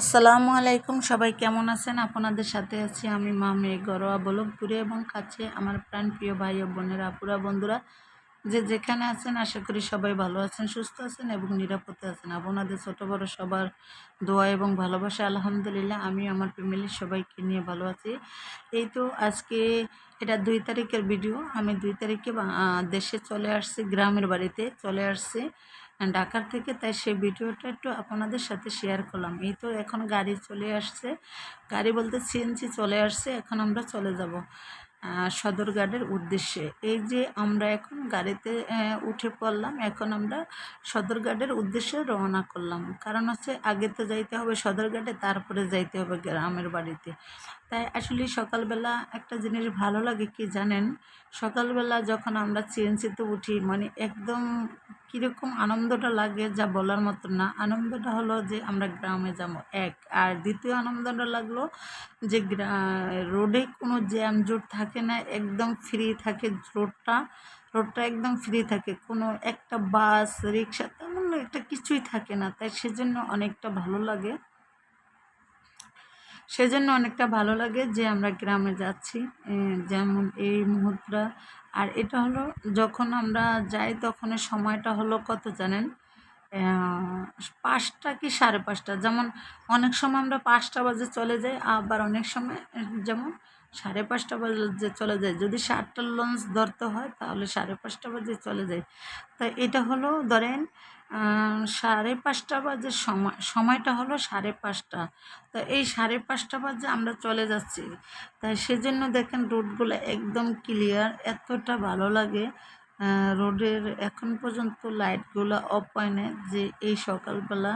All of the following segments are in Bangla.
আসসালামু আলাইকুম, সবাই কেমন আছেন? আপনাদের সাথে আছি আমি মামে গরোয়া বলকপুরে এবং কাছে আমার প্রাণ প্রিয় ভাই ও বোনেরা, আপুরা, বন্ধুরা। যে যেখানে আছেন, আশা করি সবাই ভালো আছেন, সুস্থ আছেন এবং নিরাপদে আছেন। আপনাদের ছোটো বড় সবার দোয়া এবং ভালোবাসা, আলহামদুলিল্লাহ, আমি আমার ফ্যামিলির সবাইকে নিয়ে ভালো আছি। এই তো আজকে এটা দুই তারিখের ভিডিও আমি দুই তারিখে দেশে চলে আসছি, গ্রামের বাড়িতে চলে আসছি। ঢাকার থেকে, তাই সেই ভিডিওটা একটু আপনাদের সাথে শেয়ার করলাম। এই তো এখন গাড়ি চলে আসছে। গাড়ি বলতে সিএনজি চলে আসছে, এখন আমরা চলে যাব সদরঘাটের উদ্দেশ্যে। এই যে আমরা এখন গাড়িতে উঠে পড়লাম, এখন আমরা সদরঘাটের উদ্দেশ্যে রওনা করলাম। কারণ হচ্ছে আগে তো যাইতে হবে সদরঘাটে, তারপরে যাইতে হবে গ্রামের বাড়িতে। তাই আসলে সকালবেলা একটা জিনিস ভালো লাগে কি জানেন? সকালবেলা যখন আমরা সিএনসিতে উঠি মানে একদম কীরকম আনন্দটা লাগে যা বলার মতো না। আনন্দটা হলো যে আমরা গ্রামে যাব, এক। আর দ্বিতীয় আনন্দটা লাগল যে রোডে কোনো জ্যাম জোট থাকে না, একদম ফ্রি থাকে রোডটা। রোডটা একদম ফ্রি থাকে, কোনো একটা বাস, রিক্সা তেমন একটা কিছুই থাকে না। তাই সেজন্য অনেকটা ভালো লাগে। সেজন্য অনেকটা ভালো লাগে যে আমরা গ্রামে যাচ্ছি যেমন এই মুহূর্তটা। আর এটা হলো যখন আমরা যাই তখন সময়টা হলো কত জানেন? পাঁচটা কি সাড়ে পাঁচটা? যেমন অনেক সময় আমরা পাঁচটা বাজে চলে যাই, আবার অনেক সময় যেমন সাড়ে পাঁচটা বাজে চলে যায় যদি সাতটার লঞ্চ ধরতে হয় তাহলে সাড়ে পাঁচটা বাজে চলে যায় তা এটা হলো ধরেন সাড়ে পাঁচটা বাজে সময়, সময়টা হলো সাড়ে পাঁচটা। তা এই সাড়ে পাঁচটা বাজে আমরা চলে যাচ্ছি। তাই সেজন্য দেখেন রোডগুলো একদম ক্লিয়ার এতটা ভালো লাগে। রোডের এখন পর্যন্ত লাইটগুলো অফ হয় না যে এই সকালবেলা।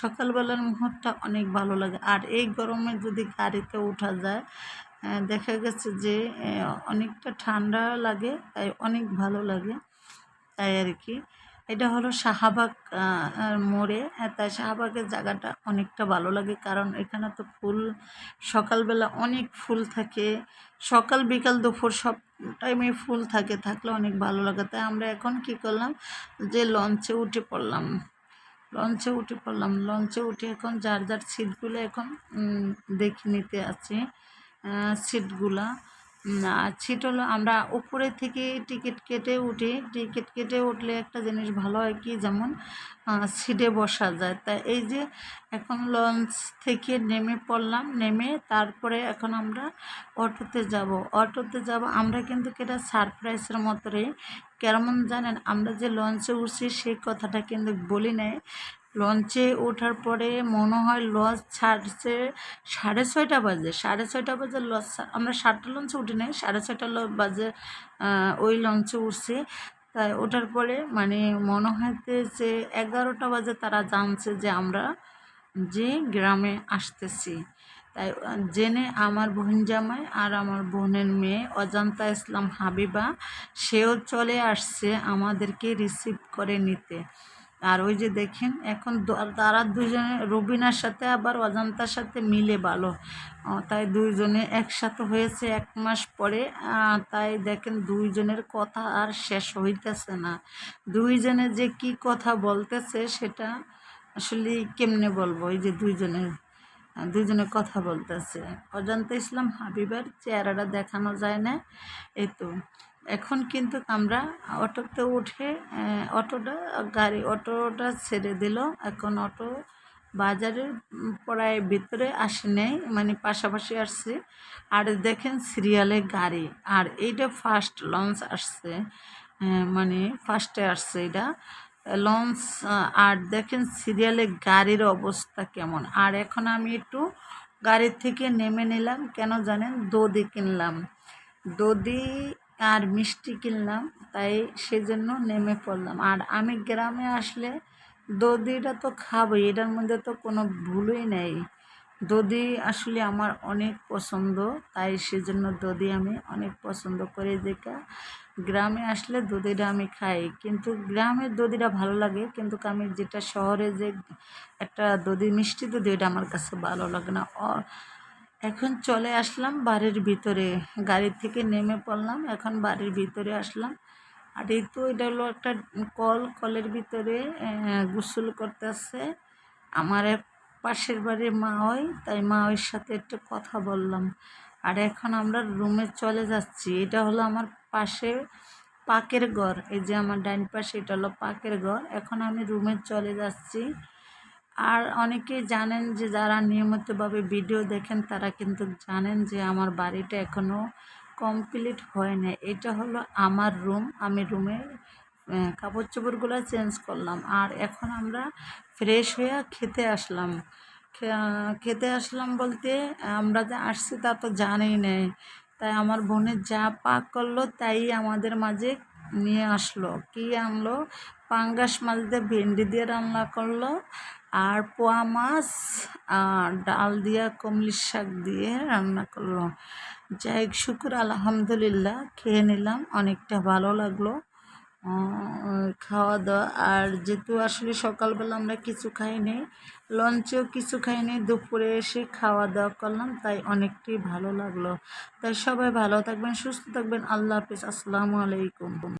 সকালবেলার মুহূর্তটা অনেক ভালো লাগে। আর এই গরমে যদি গাড়িতে ওঠা যায় দেখা গেছে যে অনেকটা ঠান্ডা লাগে, তাই অনেক ভালো লাগে। তাই আর কি। এটা হলো শাহবাগ মোড়ে। হ্যাঁ তাই শাহবাগের জায়গাটা অনেকটা ভালো লাগে, কারণ এখানে তো ফুল, সকালবেলা অনেক ফুল থাকে। সকাল, বিকাল, দুপুর সব টাইমে ফুল থাকে, থাকলে অনেক ভালো লাগে। তাই আমরা এখন কি করলাম যে লঞ্চে উঠে পড়লাম। লঞ্চে উঠে পড়লাম। লঞ্চে উঠে এখন যার যার সিটগুলো এখন দেখে নিতে আছে সিটগুলা হলো আমরা উপরে থেকে টিকিট কেটে উঠি। টিকিট কেটে উঠলে একটা জিনিস ভালো হয় কি? যেমন সিটে বসা যায়। তা এই যে এখন লঞ্চ থেকে নেমে পড়লাম, নেমে তারপরে এখন আমরা অটোতে যাব। অটোতে যাব, আমরা কিন্তু এটা সারপ্রাইজের মতোই কেমন জানেন, আমরা যে লঞ্চে উঠছি, সেই কথাটা কিন্তু বলি নাই। লঞ্চে ওঠার পরে মনে হয় লঞ্চ ছাড়ছে সাড়ে ছয়টা বাজে, সাড়ে ছয়টা বাজে লঞ্চ আমরা সাতটা লঞ্চে উঠি নাই, সাড়ে ছয়টা বাজে ওই লঞ্চে উঠছি। তাই ওঠার পরে মানে মনে হইতে যে এগারোটা বাজে তারা জানছে যে আমরা যে গ্রামে আসতেছি। তাই জেনে আমার বোন জামাই আর আমার বোনের মেয়ে অজান্তা ইসলাম হাবিবা, সেও চলে আসছে আমাদেরকে রিসিভ করে নিতে। আর ওই যে দেখেন এখন তারা দুজনে রবিনার সাথে আবার অজান্তার সাথে মিলে ভালো। তাই দুইজনে একসাথে হয়েছে এক মাস পরে। তাই দেখেন দুইজনের কথা আর শেষ হইতেছে না। দুইজনে যে কি কথা বলতেছে সেটা আসলে কেমনে বলব? এই যে দুইজনের আহ, দুইজনে কথা বলতেছে। অজান্তা ইসলাম হাবিবের চেহারাটা দেখানো যায় না। এই তো। এখন কিন্তু আমরা অটোতে উঠে অটোটা, গাড়ি, অটোটা ছেড়ে দিল। এখন অটো বাজারের প্রায় ভিতরে আসে নেই মানে পাশাপাশি আসছে। আর দেখেন সিরিয়ালে গাড়ি, আর এইটা ফার্স্ট লঞ্চ আসছে মানে ফার্স্টে আসছে এটা লঞ্চ আর দেখেন সিরিয়ালে গাড়ির অবস্থা কেমন। আর এখন আমি একটু গাড়ির থেকে নেমে নিলাম, কেন জানেন? দদি কিনলাম। দধি আর মিষ্টি কিনলাম, তাই সেজন্য নেমে পড়লাম। আর আমি গ্রামে আসলে দধিটা তো খাবোই, এটার মধ্যে তো কোনো ভুলই নেই। দধি আসলে আমার অনেক পছন্দ, তাই সেজন্য দধি আমি অনেক পছন্দ করি। দেখা গ্রামে আসলে দধিটা আমি খাই, কিন্তু গ্রামের দধিটা ভালো লাগে, কিন্তু আমি যেটা শহরে যে একটা দধি, মিষ্টি দধি ওটা আমার কাছে ভালো লাগে না। এখন চলে আসলাম বাড়ির ভিতরে। গাড়ি থেকে নেমে পড়লাম, এখন বাড়ির ভিতরে আসলাম। আর এই তো এটা হলো একটা কল, কলের ভিতরে গোসল করতেছে। আমার এক পাশের বাড়ির মা হয় তাই মা ওর সাথে একটু কথা বললাম। আর এখন আমরা রুমে চলে যাচ্ছি। এটা হলো আমার পাশে পাকের ঘর। এই যে আমার ডাইন পাশে, এটা হলো পাকের ঘর। এখন আমি রুমে চলে যাচ্ছি। আর অনেকেই জানেন যে যারা নিয়মিতভাবে ভিডিও দেখেন, তারা কিন্তু জানেন যে আমার বাড়িটা এখনও কমপ্লিট হয় না এটা হলো আমার রুম। আমি রুমে কাপড় চোপড়গুলো চেঞ্জ করলাম। আর এখন আমরা ফ্রেশ হয়ে খেতে আসলাম। খেতে আসলাম বলতে আমরা যে আসছি তা তো জানেই নেই। তাই আমার বোনের যা পাক করল তাই আমাদের মাঝে নিয়ে আসলো। কি আনলো? পাঙ্গাস মাছ দিয়ে ভেন্ডি দিয়ে রান্না করল আর পোয়া মাছ আর ডাল দিয়ে কমলির শাক দিয়ে রান্না করল। যাই শুকুর, আলহামদুলিল্লাহ, খেয়ে নিলাম, অনেকটা ভালো লাগল। খাওয়া দাওয়া, আর যেহেতু আসলে সকালবেলা আমরা কিছু খাইনি লঞ্চেও কিছু খাইনি, দুপুরে এসে খাওয়া দাওয়া করলাম, তাই অনেকটাই ভালো লাগল। তাই সবাই ভালো থাকবেন, সুস্থ থাকবেন, আল্লাহ হাফিজ, আসসালামু আলাইকুম।